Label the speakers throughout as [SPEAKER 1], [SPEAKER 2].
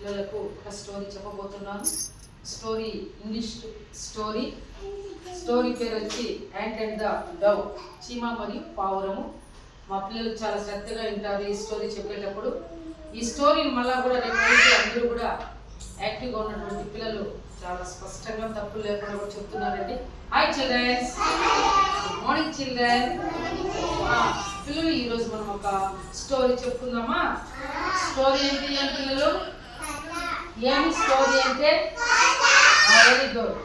[SPEAKER 1] పిల్లలకు ఒక స్టోరీ చెప్పబోతున్నాను. Story English story. స్టోరీ పేరు వచ్చి యాంట్ అండ్ ద డవ్ చీమ మరియు పావురము. మా పిల్లలు చాలా శ్రద్ధగా వింటారు ఈ స్టోరీ చెప్పేటప్పుడు. ఈ స్టోరీని మళ్ళా కూడా రేపు అందరూ కూడా యాక్టివ్గా ఉన్నటువంటి పిల్లలు చాలా స్పష్టంగా తప్పులు లేకుండా కూడా చెప్తున్నారండి. Hi childrens good morning children పిల్లలు ఈరోజు మనం ఒక స్టోరీ చెప్పుకుందామా? స్టోరీ ఏంటి అని పిల్లలు? ఏమి స్టోరీ అంటే? వెరీ గుడ్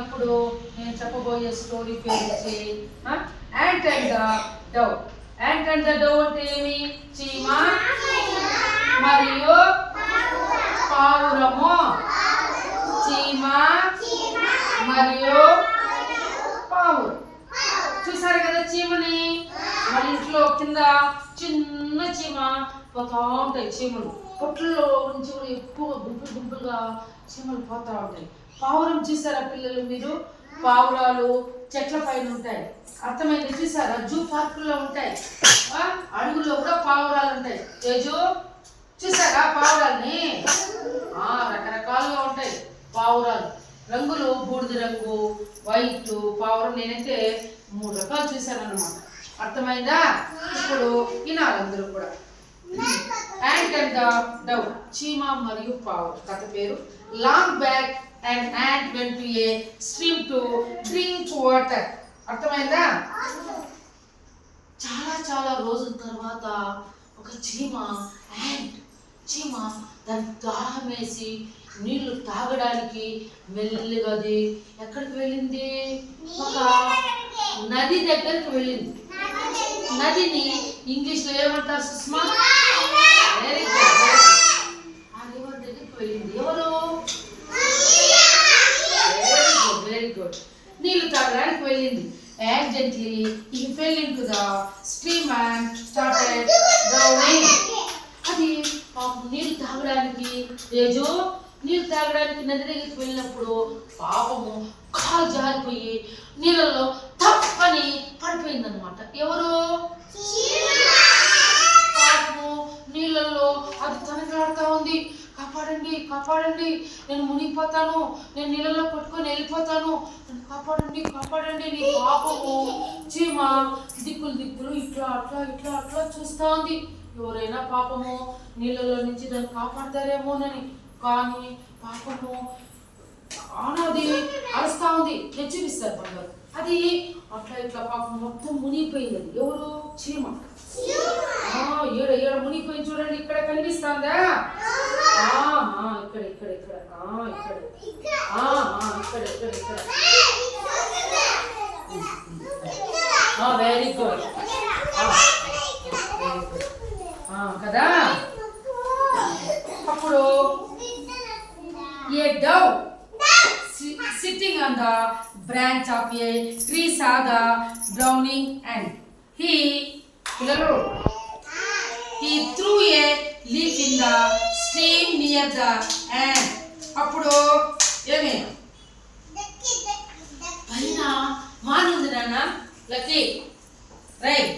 [SPEAKER 1] ఇప్పుడు నేను చెప్పబోయే స్టోరీ పేరు వచ్చి ant and the dove ant and the dove అంటే ఏమి? చీమ మరియు పావురము. చీమ మరియు పావురం. చూసారు కదా చీమని? కింద చిన్న చీమ పోతా ఉంటాయి చీమలు. పొట్లలో నుంచి కూడా ఎక్కువ గుంపులు గుంపులుగా చీమలు పోతా ఉంటాయి. పావురం చూసారా పిల్లలు మీరు? పావురాలు చెట్ల పైన ఉంటాయి. అర్థమైంది? చూసారా? జూ పార్కుల్లో ఉంటాయి. అడుగులో కూడా పావురాలు ఉంటాయి. తేజు చూసారా పావురాల్ని? ఆ, రకరకాలుగా ఉంటాయి పావురాలు. రంగులు బూడిద రంగు వైట్ పావురం నేనైతే మూడు రకాలు చూశాను అనమాట అర్థమైందా? ఇప్పుడు వినాలందరూ కూడా. యాంట్ అండ్ డౌ డవ్ చీమ మరియు పావు. కథ పేరు long back and ant went to a stream to drink water అర్థమైందా? చాలా చాలా రోజుల తర్వాత ఒక చీమ యాంట్ చీమ దాని దాహం వేసి నీళ్ళు తాగడానికి మెల్లిగా అది ఎక్కడికి వెళ్ళింది? ఒక నది దగ్గరికి వెళ్ళింది. నదిని ఇంగ్లీష్లో ఏమంటారు సుష్మా? వెరీ గుడ్ ఆ రివర్ దగ్గరికి పోయింది ఎవరు? వెరీ గుడ్ వెరీ గుడ్ నీళ్ళు తాగడానికి వెళ్ళింది. యాక్సిడెంట్లీ ఈ fell into the stream and started drowning అది నీళ్ళు తాగడానికి తేజు నీళ్ళు తాగడానికి నది దగ్గరికి వెళ్ళినప్పుడు పాపము కాలు జారిపోయి నీళ్ళలో తప్పని పడిపోయిందనమాట ఎవరు? పాపము నీళ్ళల్లో అది తనకలాడుతూ ఉంది. కాపాడండి కాపాడండి. నేను మునిగిపోతాను. నేను నీళ్ళలో కొట్టుకొని వెళ్ళిపోతాను. కాపాడండి కాపాడండి నీ పాపము. చీమ దిక్కులు దిక్కులు ఇట్లా అట్లా ఇట్లా అట్లా చూస్తూ ఉంది. ఎవరైనా పాపము నీళ్ళలో నుంచి దాన్ని కాపాడతారేమోనని. కానీ పాపము ఆనది అరుస్తా ఉంది. నేను చూపిస్తాను బంగారు అది అట్లా ఇట్లా పాపం మొత్తం మునిగిపోయింది అది. ఎవరు చీమ. ఈడ ఈడ మునిగిపోయింది చూడండి. ఇక్కడ కనిపిస్తుందా? ఇక్కడ ఇక్కడ ఇక్కడ. ఇక్కడ. ఇక్కడ. ఇక్కడ ఇక్కడ వెరీ గుడ్ కదా? అప్పుడు a dove sitting on the branch of a tree saw the drowning ant. He, he threw a leaf in the stream near the ant. అప్పుడు ఏమి పైన మానుంది నాన్న లక్కీ రైట్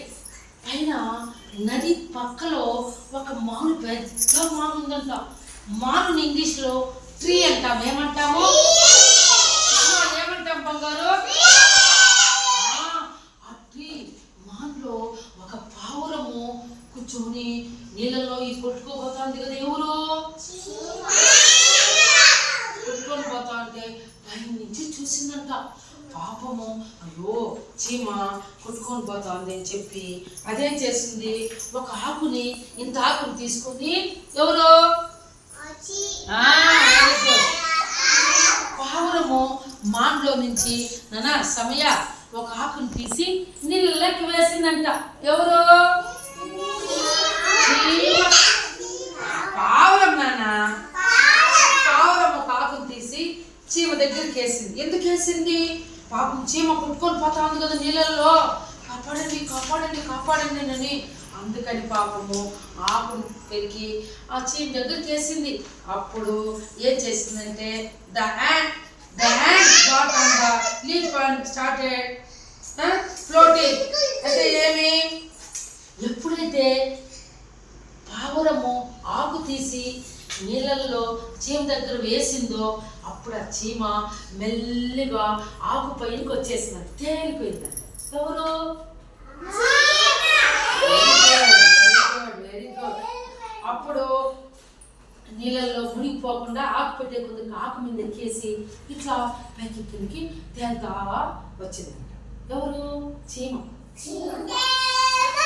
[SPEAKER 1] పైన నది పక్కలో ఒక మాను పెద్ద మాను ఉందంట మాను ఇంగ్లీష్లో ట్రీ అంటాం ఏమంటాము ఆ, ఏమంటాం బంగారు ఆ, ఆ ట్రీ మాన్లో ఒక పావురము కూర్చొని నీళ్ళలో ఈ కొట్టుకోబోతోంది కదా ఎవరు? కొట్టుకొని పోతా అంటే పై నుంచి చూసిందంట. పాపము అయ్యో చీమ కొట్టుకొని పోతుంది అని చెప్పి అదేం చేసింది ఒక ఆకుని ఇంత ఆకుని తీసుకొని ఎవరు? పావురము మాన్లో నుంచి నానా సమయ ఒక ఆకుని తీసి నీళ్ళకి వేసిందంట. ఎవరు? పావురం నాన్న. పావురం తీసి చీమ దగ్గరికి వేసింది ఎందుకు వేసింది పాపం చీమ కొట్టుకొని పోతా ఉంది కదా నీళ్ళల్లో. కాపాడండి కాపాడండి కాపాడండి అని. అందుకని పాపము ఆకును పెరిగి ఆ చీమ దగ్గరికి వేసింది అప్పుడు ఏం చేసిందంటే the ant the ant got on the leaf and started floating అంటే ఏమి? ఎప్పుడైతే పావురము ఆకు తీసి నీళ్ళల్లో చీమ దగ్గర వేసిందో అప్పుడు ఆ చీమ మెల్లిగా ఆకు పైనకి వచ్చేసింది. తేలిపోయిందంట ఎవరు? వెరీ గుడ్ అప్పుడు నీళ్ళల్లో మునిగిపోకుండా ఆకు పెట్టే కొద్దిగా ఆకు మీద ఎక్కేసి ఇట్లా పైకి కిందకి తేలుతా వచ్చిందంట. ఎవరు? చీమ.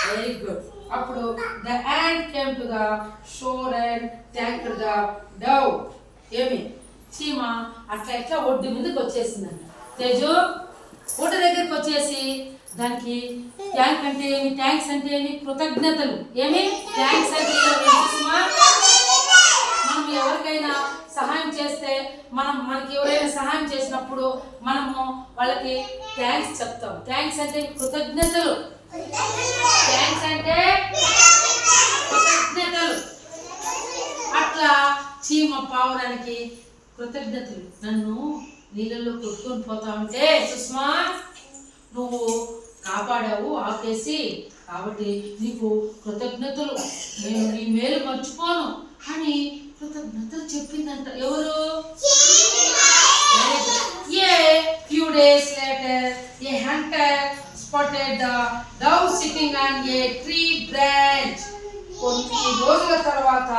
[SPEAKER 1] వెరీ గుడ్ అప్పుడు the ant came to the shore and thanked the dove ఏమి? చీమ అట్లా ఎట్లా ఒడ్డు ముందుకు వచ్చేసిందంట. తేజు ఊట దగ్గరికి వచ్చేసి దానికి ట్యాంక్ అంటే ఏమి? ట్యాంక్స్ అంటే ఏమి? కృతజ్ఞతలు. ఏమి? ట్యాంక్స్ అంటే మనం ఎవరికైనా సహాయం చేస్తే మనం మనకి ఎవరైనా సహాయం చేసినప్పుడు మనము వాళ్ళకి థ్యాంక్స్ చెప్తాం. థ్యాంక్స్ అంటే కృతజ్ఞతలు. థ్యాంక్స్ అంటే కృతజ్ఞతలు. అట్లా చీమ పావురానికి కృతజ్ఞతలు. నన్ను నీళ్ళలో కొట్టుకొని పోతా ఉంటే సుష్మా నువ్వు కాపాడావు ఆపేసి కాబట్టి నీకు కృతజ్ఞతలు. నేను నీ మేలు మర్చిపోను అని కృతజ్ఞతలు చెప్పిందంట. ఎవరు? A few days later, a hunter spotted the dove sitting on a tree branch. కొన్ని రోజుల తర్వాత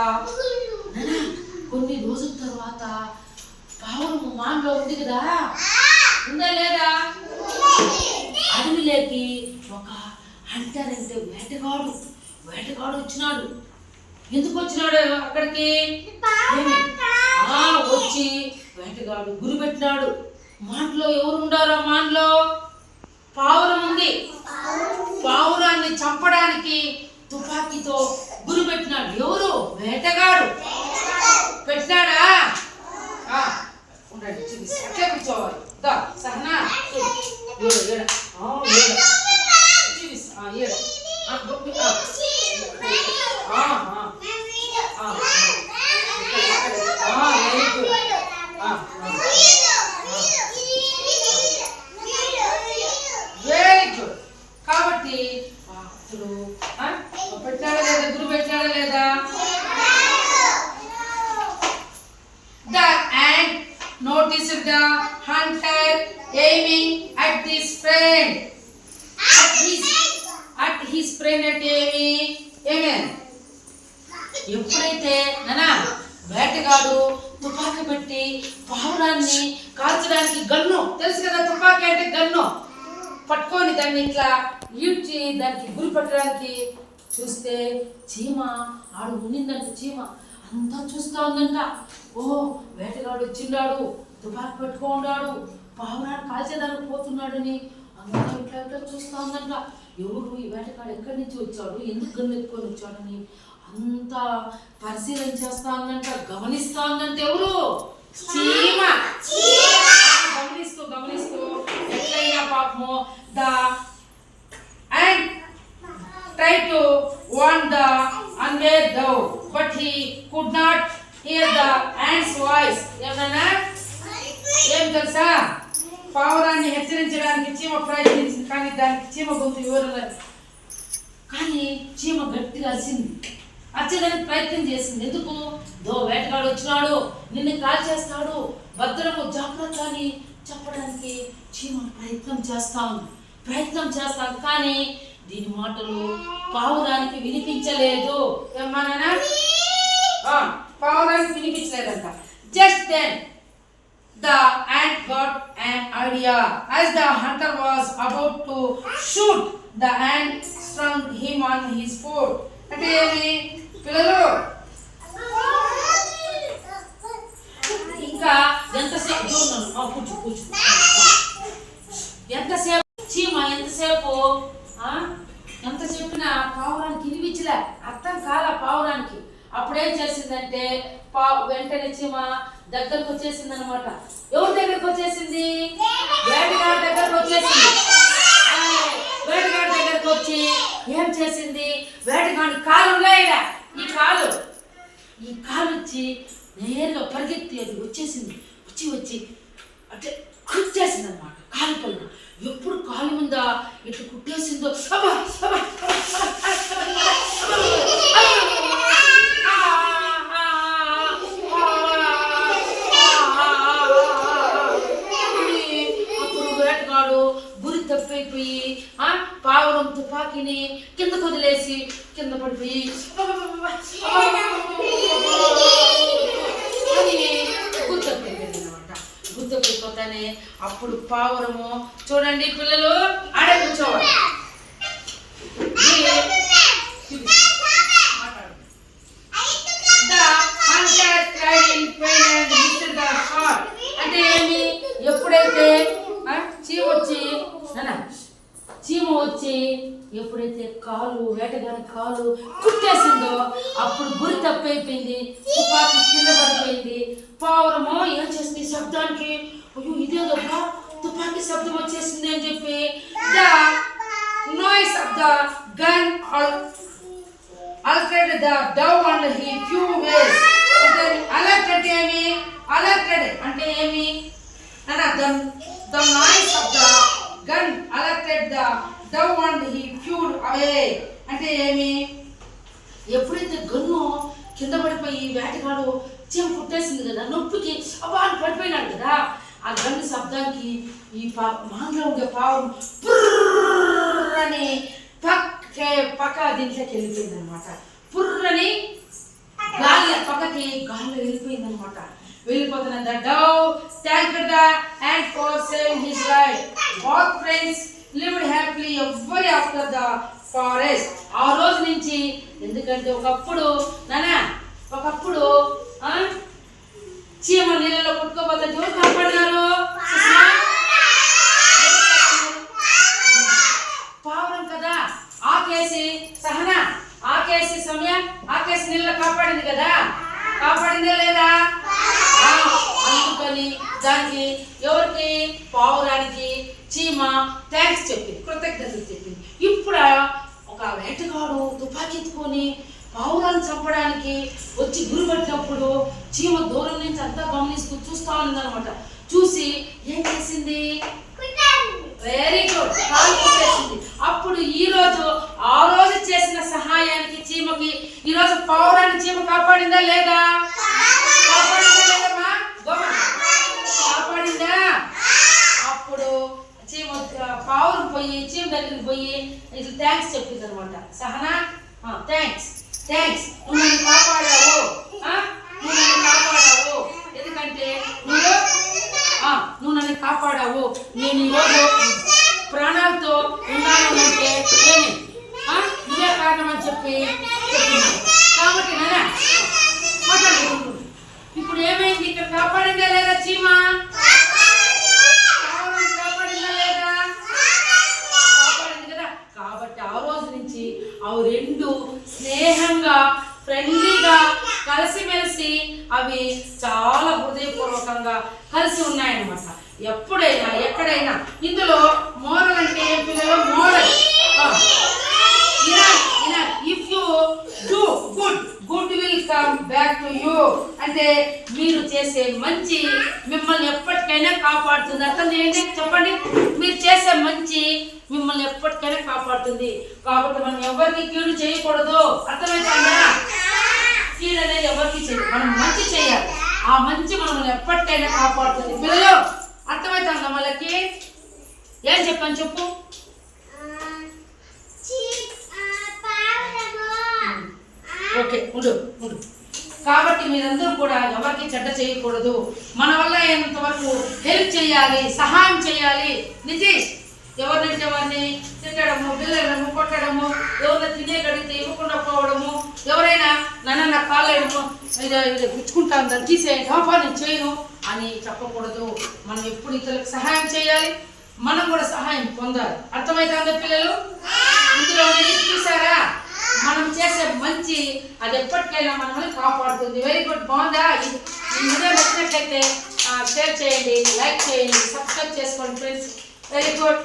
[SPEAKER 1] కొన్ని రోజుల తర్వాత పావురము మాన్లో ఉంది కదా. ఉందా లేదా? అడవిలోకి ఒక హంటర్ అంటే వేటగాడు వేటగాడు వచ్చినాడు. ఎందుకు వచ్చినాడు అక్కడికి? వచ్చి వేటగాడు గురి పెట్టినాడు. మాటలో ఎవరుండారు ఆ మాటలో పావురం పావురాన్ని చంపడానికి తుపాకీతో గురి పెట్టినాడు ఎవరు? వేటగాడు. పెట్టినాడా? ఉండండి చూపిస్తా కూర్చోవాలి సహనా. చూపిస్తా ఆ, ఏడు. ఆ, గొప్ప- ఆ. ఆ, ఆ. ఆ, ఆ, very good. ఆ, ఆ. వెరీ గుడ్ కాబట్టి ఆ, అప్పుడు ఆ, పెట్టాడా లేదా గురు పెట్టాడా లేదా the ant noticed the hunter aiming at this friend at his at his friend at ఏమి ఏమే ఎప్పుడైతే నానా వేటగాడు తుపాకీ పెట్టి పావురాన్ని కాల్చడానికి గన్ను. తెలుసు కదా తుపాకీ అంటే గన్ను. పట్టుకొని దాన్ని ఇట్లా ఈడ్చి దానికి గురి పట్టడానికి చూస్తే చీమ ఆడు ఉండిందంట చీమ. అంతా చూస్తా ఉందంట. ఓ వేటగాడు వచ్చిండాడు తుపాకీ ఉన్నాడు పావురాన్ని కాల్చేదానికి పోతున్నాడని అంతా ఇట్లా ఇట్లా చూస్తా ఉందంట. ఎవరు ఈ వేటగాడు ఎక్కడి నుంచి వచ్చాడు ఎందుకు గన్ను ఎత్తుకొని వచ్చాడని అంతా పరిశీలన చేస్తా ఉందంట గమనిస్తా ఉందంట ఎవరు? చీమ. గమనిస్తూ గమనిస్తూ. ఎట్లయినా పాపము the ant try to warn the unaware though but he could not hear the ant's voice. ఏమన్నా? ఏం తెలుసా? పావురాన్ని హెచ్చరించడానికి చీమ ప్రయత్నించింది కానీ దానికి చీమ గొంతు వివరలేదు కానీ చీమ గట్టిగా అరిసింది. అచ్చడానికి ప్రయత్నం చేసింది. ఎందుకు? దో వేటగాడు వచ్చినాడు. నిన్ను కాల్ చేస్తాడు. భద్రము జాగ్రత్త అని చెప్పడానికి చీమ ప్రయత్నం చేస్తా ఉంది. ప్రయత్నం చేస్తాను కానీ దీని మాటలు పావురానికి వినిపించలేదు. పావురానికి వినిపించలేదంట. Just then the ant got an idea. As the hunter was about to shoot, the ant strung him on his foot. అంటే ఏమి? పిల్లలు! ఇంకా ఎంతసేపు? కూర్చు ఆ, ఎంతసేపు? చీమ ఎంతసేపు? ఎంత చెప్పినా పావురానికి వినిపించలే. అర్థం కాల పావురానికి. అప్పుడేం చేసిందంటే పా వెంటనే చీమ దగ్గరకు వచ్చేసింది అనమాట ఎవరి దగ్గరకు వచ్చేసింది? వేటగాడి దగ్గరకు వచ్చేసింది. వేటగాడి దగ్గరకు వచ్చి ఏం చేసింది? వేటగాడి కాలు ఉన్నాయిరా. ఈ కాలు ఈ కాలు వచ్చి నేరుగా పరిగెత్తి అది వచ్చేసింది వచ్చి వచ్చి అంటే కుట్టేసింది అనమాట కాలు పైన ఎప్పుడు కాలు మీద ఇట్లా కుట్టేసిందో అబ్బా, అబ్బా, అబ్బా, అబ్బా, అబ్బా, అబ్బా, ఆ, ఆ, ఆ, పడిపోయి ఆ తుపాకీని కింద వదిలేసి కింద పడిపోయి. అని అనమాట గుర్తొచ్చిపోతానే అప్పుడు పావురము చూడండి పిల్లలు ఆడే కూర్చోవాలి మాట్లాడు. The hunter cried in pain and missed the shot. అంటే ఏమి ఎప్పుడైతే ఆ, చీమ వచ్చి నాన్న, చీమ వచ్చి ఎప్పుడైతే కాలు వేటగాని కాలు కుట్టేసిందో అప్పుడు గురి తప్పైపోయింది. తుపాకి కింద పడిపోయింది. పావురము ఏం చేసింది శబ్దానికి. అయ్యో ఇదేదబ్బా తుపాకీ శబ్దం వచ్చేసింది అని చెప్పి the noise of the gun altered the dove and he flew. Alerted ఏమి? అలర్టెడ్ అంటే ఏమి? అన్న the the noise of the gun alerted the dove and he flew away అంటే ఏమి? ఎప్పుడైతే గన్ను కింద పడిపోయి వేటగాడు చీమ కుట్టేసింది కదా నొప్పికి అబ్బా అని పడిపోయినాడు కదా ఆ గన్ను శబ్దానికి ఈ పా మాంలో ఉండే పావురం పుర్ర్ అని పక్కే పక్క దీంట్లోకి వెళ్ళిపోయింది అనమాట పుర్రని గాలి పక్కకి గాలిలో వెళ్ళిపోయింది అనమాట వెళ్ళిపోతున్న the dove thank the ant for saving his life. All friends lived happily ever after the forest. ఆ రోజు నుంచి ఎందుకంటే ఒకప్పుడు నానా ఒకప్పుడు చీమ నీళ్ళలో కొట్టుకోపోతే ఎవరు కాపాడినారు పావురం కదా. ఆకేసి సహనా ఆకేసి సమయ ఆకేసి నీళ్ళ కాపాడింది కదా. కాపాడిందే లేదా? అందుకని దానికి ఎవరికి? పావురానికి చీమ థ్యాంక్స్ చెప్పింది కృతజ్ఞతలు చెప్పింది. ఇప్పుడు ఒక వేటగాడు తుపాకీ ఎత్తుకొని పావురాన్ని చంపడానికి వచ్చి గురిపట్టినప్పుడు చీమ దూరం నుంచి అంతా గమనిస్తూ చూస్తా ఉందనమాట చూసి ఏం చేసింది వెరీ గుడ్ కాలు కొట్టేసింది అప్పుడు ఈ రోజు ఆ రోజు చేసిన సహాయానికి చీమకి ఈ రోజు పౌరాన్ని చీమ కాపాడిందా లేదా కాపాడిందా లేదమ్మా గోమ. కాపాడిందా అప్పుడు చీమ పావురం పోయి చీమ దగ్గరికి పోయి ఇది థ్యాంక్స్ చెప్పింది అనమాట సహనా థ్యాంక్స్ థ్యాంక్స్ నువ్వు నన్ను కాపాడావు. నువ్వు నన్ను కాపాడావు. ఎందుకంటే నువ్వు నువ్వు నన్ను కాపాడావు. నేను ఈరోజు ప్రాణాలతో ఉన్నాను అంటే ఏమి? నువ్వే కారణం అని చెప్పి కాబట్టి నాన్న మాట్లాడు ఇప్పుడు ఏమైంది? ఇక్కడ కాపాడిందా లేదా చీమా పావురం కాపాడిందా లేదా కాపాడింది కదా కాబట్టి ఆ రోజు నుంచి అవి రెండు స్నేహంగా ఫ్రెండ్లీగా కలిసిమెలిసి అవి చాలా హృదయపూర్వకంగా కలిసి ఉన్నాయన్నమాట. ఎప్పుడైనా ఎక్కడైనా ఇందులో మోరల్ అంటే ఏం పిల్లలు? Moral. If you do good good will come back to you అంటే మీరు చేసే మంచి మిమ్మల్ని ఎప్పటికైనా కాపాడుతుంది. అర్థం చేయండి చెప్పండి. మీరు చేసే మంచి మిమ్మల్ని ఎప్పటికైనా కాపాడుతుంది. కాబట్టి మనం ఎవరికి కీడు చేయకూడదు. అర్థమైందా? కీడు అనేది ఎవరికి చేయదు. మనం మంచి చేయాలి. ఆ మంచి మనల్ని ఎప్పటికైనా కాపాడుతుంది. పిల్లలు అర్థమవుతుందా వాళ్ళకి? ఏం చెప్పాను చెప్పు. ఓకే ఉండు ఉండు. కాబట్టి మీరందరూ కూడా ఎవరికి చెడ్డ చేయకూడదు. మన వల్ల అయినంత వరకు హెల్ప్ చేయాలి సహాయం చేయాలి. నితీష్ ఎవరినంటే వారిని తిట్టడము బిల్లడము కొట్టడము ఎవరిని తినే గడితే ఇవ్వకుండా పోవడము ఎవరైనా నన్ను నా కాలేయడము ఇది గుచ్చుకుంటాను దాన్ని తీసేయండి ఆపా నేను చేయను అని చెప్పకూడదు. మనం ఎప్పుడు ఇతరులకు సహాయం చేయాలి మనం కూడా సహాయం పొందాలి. అర్థమవుతుందా పిల్లలు? ఇందులో చూసారా? మనం చేసే మంచి అది ఎప్పటికైనా మనల్ని కాపాడుతుంది. వెరీ గుడ్ బాగుందా? ఈ వీడియో నచ్చినట్లయితే షేర్ చేయండి లైక్ చేయండి సబ్స్క్రైబ్ చేసుకోండి ఫ్రెండ్స్ వెరీ గుడ్